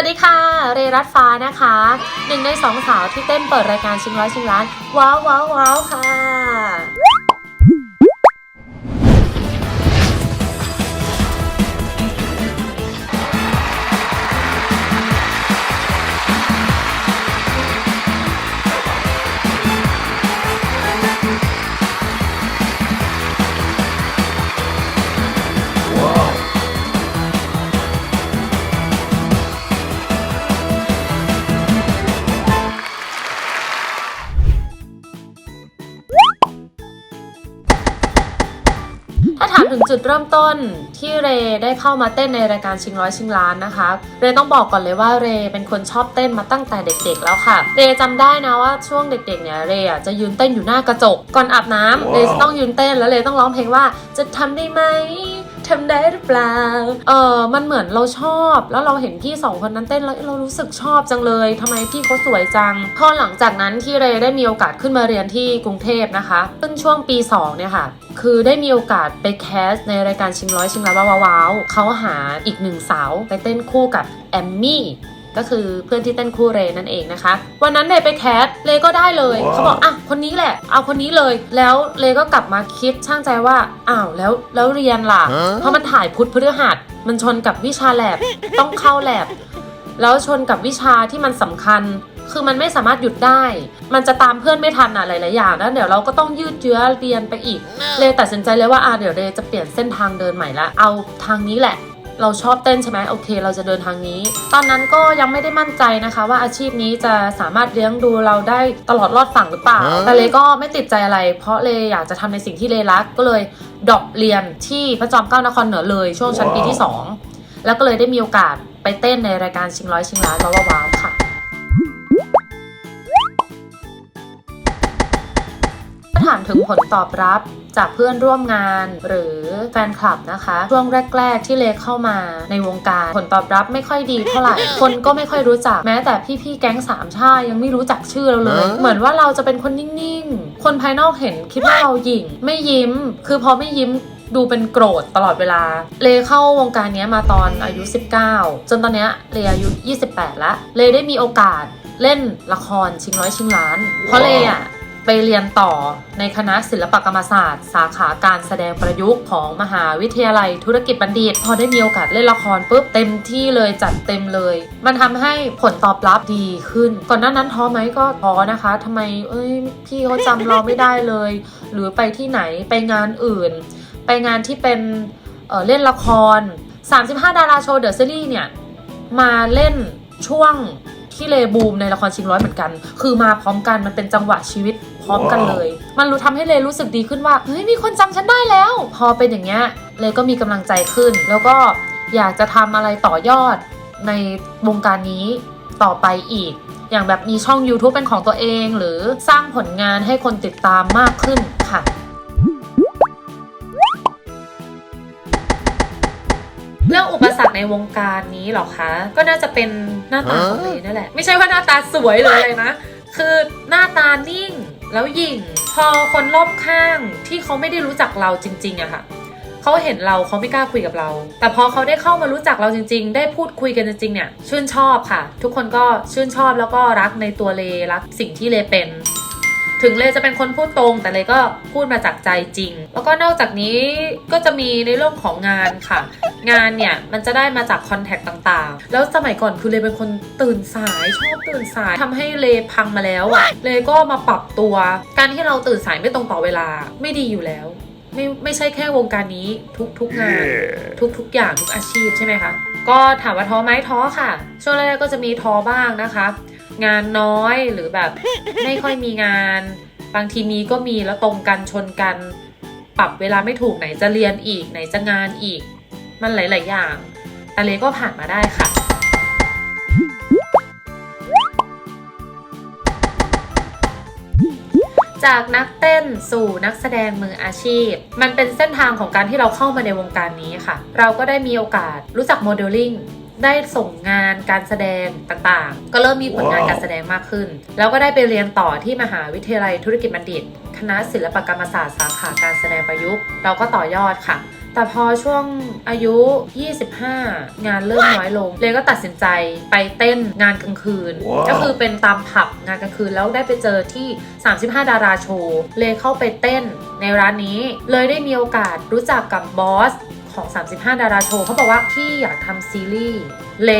วัสดีค่ะ เรรัตฟ้านะคะ หนึ่งในสองสาวที่เต้นเปิดรายการชิงร้อยชิงล้าน ว้าวว้าวว้าวค่ะ จุดเริ่มต้นที่เรได้เข้ามาเต้นในรายการชิงร้อยชิงล้านนะคะ เรต้องบอกก่อนเลยว่าเรเป็นคนชอบเต้นมาตั้งแต่เด็กๆแล้วค่ะ เรจำได้นะว่าช่วงเด็กๆเนี่ยเรอะจะยืนเต้นอยู่หน้ากระจก ก่อนอาบน้ำเรจะต้องยืนเต้นแล้วเรต้องร้องเพลงว่าจะทำได้ไหม ทำได้หรือเปล่า เออมันเหมือนเราชอบ แล้วเราเห็นพี่สองคนนั้นเต้นแล้วเรารู้สึกชอบจังเลยทำไมพี่เขาสวยจัง พอหลังจากนั้นที่เรได้มีโอกาสขึ้นมาเรียนที่กรุงเทพนะคะซึ่งช่วงปี2เนี่ยค่ะ คือได้มีโอกาสไปแคสในรายการชิงร้อยชิงล้านว้าวว้าวเขาหาอีกหนึ่งสาวไปเต้นคู่กับแอมมี่ ก็คือเพื่อนที่เต้นคู่เรนั่นเองนะคะ วันนั้นเรไปแคสเลก็ได้เลยว้าวเขาบอกอะคนนี้แหละ เอาคนนี้เลย แล้วเลก็กลับมาคิดช่างใจว่าอ้าวแล้วแล้วเรียนล่ะฮะเพราะมันถ่ายพุธพฤหัสมันชนกับวิชาแลบต้องเข้าแลบแล้วชนกับวิชาที่มันสำคัญ คือมันไม่สามารถหยุดได้ มันจะตามเพื่อนไม่ทันอะหลายๆอย่างแล้วเดี๋ยวเราก็ต้องยืดเยื้อเรียนไปอีก เลยตัดสินใจเลยว่าอะเดี๋ยวเรจะเปลี่ยนเส้นทางเดินใหม่ละ เอาทางนี้แหละ เราชอบเต้นใช่ไหมโอเค เราจะเดินทางนี้ ตอนนั้นก็ยังไม่ได้มั่นใจนะคะ ว่าอาชีพนี้จะสามารถเลี้ยงดูเราได้ตลอดรอดฝั่งหรือเปล่าฮะแต่เลยก็ไม่ติดใจอะไร เพราะเลยอยากจะทำในสิ่งที่เลยรักก็เลยดรอปเรียนที่พระจอมเกล้านครเหนือเลย ช่วงชั้นปีที่สองแล้วก็เลยได้มีโอกาสไปเต้นในรายการชิงร้อยชิงล้านว้าวว้าวค่ะถ้าถามถึงผลตอบรับ จากเพื่อนร่วมงานหรือแฟนคลับนะคะ ช่วงแรก ๆ ที่เลเข้ามาในวงการ ผลตอบรับไม่ค่อยดีเท่าไหร่ คนก็ไม่ค่อยรู้จักแม้แต่พี่ๆแก๊งสามชาติยังไม่รู้จักชื่อเราเลยฮะเหมือนว่าเราจะเป็นคนนิ่งๆ คนภายนอกเห็นคิดว่าเราหยิ่ง ไม่ยิ้ม คือพอไม่ยิ้มดูเป็นโกรธตลอดเวลา เลเข้าวงการเนี้ยมาตอนอายุ 19 จนตอนเนี้ยเลอายุ 28 แล้ว เลได้มีโอกาสเล่นละครชิงร้อยชิงล้าน เพราะเลอะ ไปเรียนต่อในคณะศิลปกรรมศาสตร์ สาขาการแสดงประยุกต์ของมหาวิทยาลัยธุรกิจบัณฑิต พอได้มีโอกาสเล่นละครปุ๊บเต็มที่เลยจัดเต็มเลย มันทำให้ผลตอบรับดีขึ้น ก่อนหน้านั้นท้อไหมก็ท้อนะคะทำไมเอ้ยพี่เขาจำเราไม่ได้เลย หรือไปที่ไหนไปงานอื่น ไปงานที่เป็นเเล่นละคร 35 ดาราโชว์เดอะซีรีส์เนี่ยมาเล่นช่วง ที่เลบูมในละครชิงร้อยเหมือนกัน คือมาพร้อมกันมันเป็นจังหวะชีวิตพร้อมกันเลย มันรู้ทำให้เลรู้สึกดีขึ้นว่าเฮ้ยมีคนจำฉันได้แล้ว พอเป็นอย่างเงี้ยเลก็มีกำลังใจขึ้น แล้วก็อยากจะทำอะไรต่อยอดในวงการนี้ต่อไปอีก อย่างแบบมีช่อง YouTube เป็นของตัวเอง หรือสร้างผลงานให้คนติดตามมากขึ้นค่ะ ในวงการนี้เหรอคะ ก็น่าจะเป็นหน้าตาของเลนั่นแหละ ไม่ใช่ว่าหน้าตาสวยเลยเลยนะ คือหน้าตานิ่งแล้วหยิ่ง พอคนรอบข้างที่เขาไม่ได้รู้จักเราจริงๆอะค่ะเขาเห็นเราเขาไม่กล้าคุยกับเรา แต่พอเขาได้เข้ามารู้จักเราจริง ๆ ได้พูดคุยกันจริงๆเนี่ยชื่นชอบค่ะ ทุกคนก็ชื่นชอบแล้วก็รักในตัวเลรักสิ่งที่เลเป็น ถึงเลจะเป็นคนพูดตรงแต่เลก็พูดมาจากใจจริง แล้วก็นอกจากนี้ก็จะมีในเรื่องของงานค่ะ งานเนี่ยมันจะได้มาจากคอนแทคต่างๆ แล้วสมัยก่อนคือเลเป็นคนตื่นสายชอบตื่นสายทำให้เลพังมาแล้วอะเลก็มาปรับตัว การที่เราตื่นสายไม่ตรงต่อเวลาไม่ดีอยู่แล้ว ไม่ไม่ใช่แค่วงการนี้ทุกทุกงาน ทุกทุกอย่างทุกอาชีพใช่ไหมคะก็ถามว่าท้อไหมท้อค่ะ ช่วงแรกๆก็จะมีท้อบ้างนะคะ งานน้อยหรือแบบไม่ค่อยมีงาน บางทีมีก็มีแล้วตรงกันชนกัน ปรับเวลาไม่ถูกไหนจะเรียนอีกไหนจะงานอีก มันหลาย ๆ อย่างแต่เลก็ผ่านมาได้ค่ะจากนักเต้นสู่นักแสดงมืออาชีพ มันเป็นเส้นทางของการที่เราเข้ามาในวงการนี้ค่ะ เราก็ได้มีโอกาสรู้จักโมเดลลิ่ง ได้ส่งงานการแสดงต่างๆ ก็เริ่มมีผลงานว้าวการแสดงมากขึ้น แล้วก็ได้ไปเรียนต่อที่มหาวิทยาลัยธุรกิจบัณฑิต คณะศิลปกรรมศาสตร์สาขาการแสดงประยุกต์เราก็ต่อยอดค่ะ แต่พอช่วงอายุ 25 งานเริ่มน้อยลง เลก็ตัดสินใจไปเต้นงานกลางคืนว้าวก็คือเป็นตามผับงานกลางคืนแล้วได้ไปเจอที่ 35 ดาราโชว์ เลเข้าไปเต้นในร้านนี้ เลยได้มีโอกาสรู้จักกับบอส ของ 35 ดาราโชว์เขาบอกว่าพี่อยากทำซีรีส์เล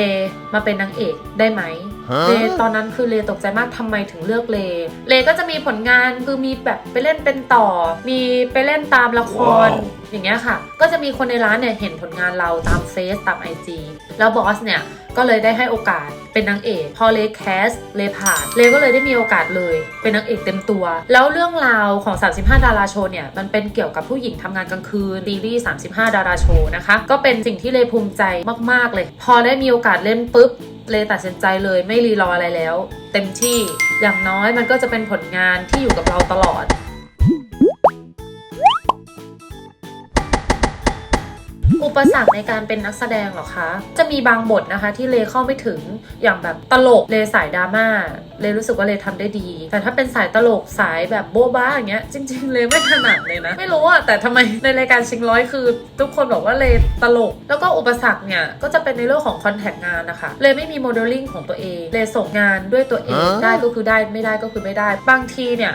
มาเป็นนางเอกได้ไหมเลตอนนั้นคือเลตกใจมากทำไมถึงเลือกเล เลก็จะมีผลงานคือมีแบบไปเล่นเป็นต่อ มีไปเล่นตามละครว้าวอย่างเงี้ยค่ะ ก็จะมีคนในร้านเนี่ยเห็นผลงานเราตามเฟซตาม IG แล้วบอสเนี่ยก็เลยได้ให้โอกาสเป็นนางเอก พอเลแคสเลผ่านเลก็เลยได้มีโอกาสเลย เป็นนางเอกเต็มตัว แล้วเรื่องราวของ 35 ดาราโชว์เนี่ย มันเป็นเกี่ยวกับผู้หญิงทำงานกลางคืนซีรีส์35 ดาราโชว์นะคะ ก็เป็นสิ่งที่เลภูมิใจมาก ๆ เลย พอได้มีโอกาสเล่นปุ๊บเลยตัดสินใจเลยไม่รีรออะไรแล้ว เต็มที่อย่างน้อยมันก็จะเป็นผลงานที่อยู่กับเราตลอด ปสรรคในการเป็นนักแสดงเหรอคะ จะมีบางบทนะคะที่เลเข้าไม่ถึงอย่างแบบตลกเลสายดราม่าเลรู้สึกว่าเลทำได้ดี แต่ถ้าเป็นสายตลกสายแบบโบ๊ะบ้าอย่างเงี้ยจริง ๆ เลไม่ถนัดเลยนะ ไม่รู้อะแต่ทำไมในรายการชิงร้อยคือ ทุกคนบอกว่าเลตลก แล้วก็อุปสรรคเนี่ยก็จะเป็นในเรื่องของคอนแทคงานนะคะเลไม่มีโมเดลลิ่งของตัวเองเลส่งงานด้วยตัวเองฮะได้ก็คือได้ไม่ได้ก็คือไม่ได้ บางทีเนี่ย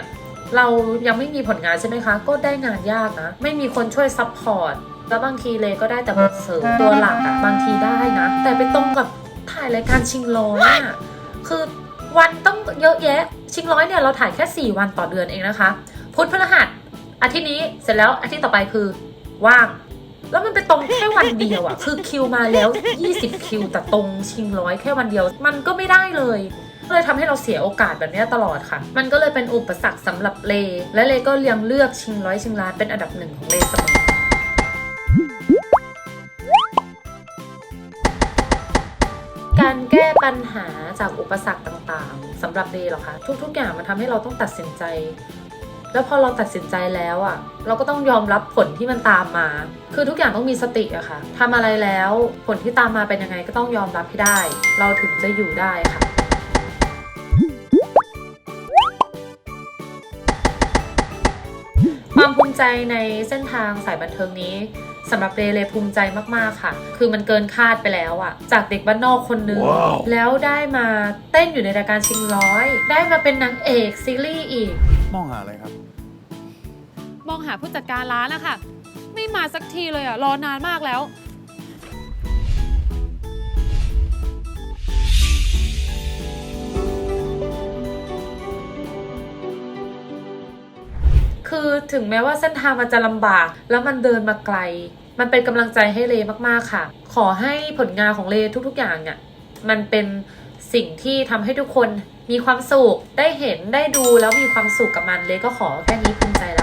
เรายังไม่มีผลงานใช่ไหมคะ ก็ได้งานยากนะ ไม่มีคนช่วยซัพพอร์ต แล้วบางทีเลยก็ได้แต่บทเสริมตัวหลักอะบางทีได้นะ แต่ไปตรงกับถ่ายรายการชิงร้อยอะคือวันต้องเยอะแยะ ชิงร้อยเนี่ยเราถ่ายแค่ 4 วันต่อเดือนเองนะคะ พุธพฤหัสอาทิตย์นี้เสร็จแล้วอาทิตย์ต่อไปคือว่าง แล้วมันไปตรงแค่วันเดียวอะคือคิวมาแล้ว 20 คิวแต่ตรงชิงร้อยแค่วันเดียว มันก็ไม่ได้เลยก็เลยทำให้เราเสียโอกาสแบบเนี้ยตลอดค่ะ มันก็เลยเป็นอุปสรรคสำหรับเล และเลก็ยังเลือกชิงร้อยชิงล้านเป็นอันดับหนึ่งของเลเสมอ ปัญหาจากอุปสรรคต่างๆสำหรับเดย์หรอคะทุก ๆ อย่างมันทำให้เราต้องตัดสินใจ แล้วพอเราตัดสินใจแล้วอะ่ะ เราก็ต้องยอมรับผลที่มันตามมา คือทุกอย่างต้องมีสติอะค่ะทำอะไรแล้วผลที่ตามมาเป็นยังไงก็ต้องยอมรับให้ได้ เราถึงจะอยู่ได้ค่ะ ใจในเส้นทางสายบันเทิงนี้สำหรับเรเลภูมิใจมากๆค่ะ คือมันเกินคาดไปแล้วอะจากเด็กบ้านนอกคนนึงว้าวแล้วได้มาเต้นอยู่ในรายการชิงร้อย ได้มาเป็นนางเอกซีรีส์อีก มองหาอะไรครับ มองหาผู้จัดการร้านนะคะไม่มาสักทีเลยอะรอนานมากแล้ว ถึงแม้ว่าเส้นทางมันจะลำบาก แล้วมันเดินมาไกล มันเป็นกำลังใจให้เลมากๆค่ะ ขอให้ผลงานของเลทุกๆอย่างเนี่ยมันเป็นสิ่งที่ทำให้ทุกคนมีความสุขได้เห็นได้ดูแล้วมีความสุขกับมันเลก็ขอแค่นี้ภูมิใจแล้ว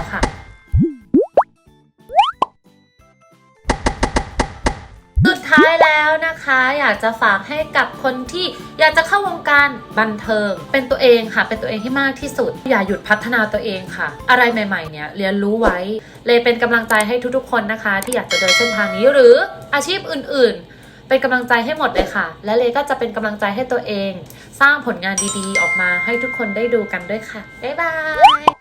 ายแล้วนะคะ อยากจะฝากให้กับคนที่อยากจะเข้าวงการบันเทิง เป็นตัวเองค่ะ เป็นตัวเองให้มากที่สุด อย่าหยุดพัฒนาตัวเองค่ะ อะไรใหม่ๆเนี่ยเรียนรู้ไว้ เลยเป็นกำลังใจให้ทุกๆ คนนะคะ ที่อยากจะเดินเส้นทางนี้หรืออาชีพอื่น ๆเป็นกำลังใจให้หมดเลยค่ะ และเลก็จะเป็นกำลังใจให้ตัวเอง สร้างผลงานดีๆ ออกมาให้ทุกคนได้ดูกันด้วยค่ะ บ๊ายบาย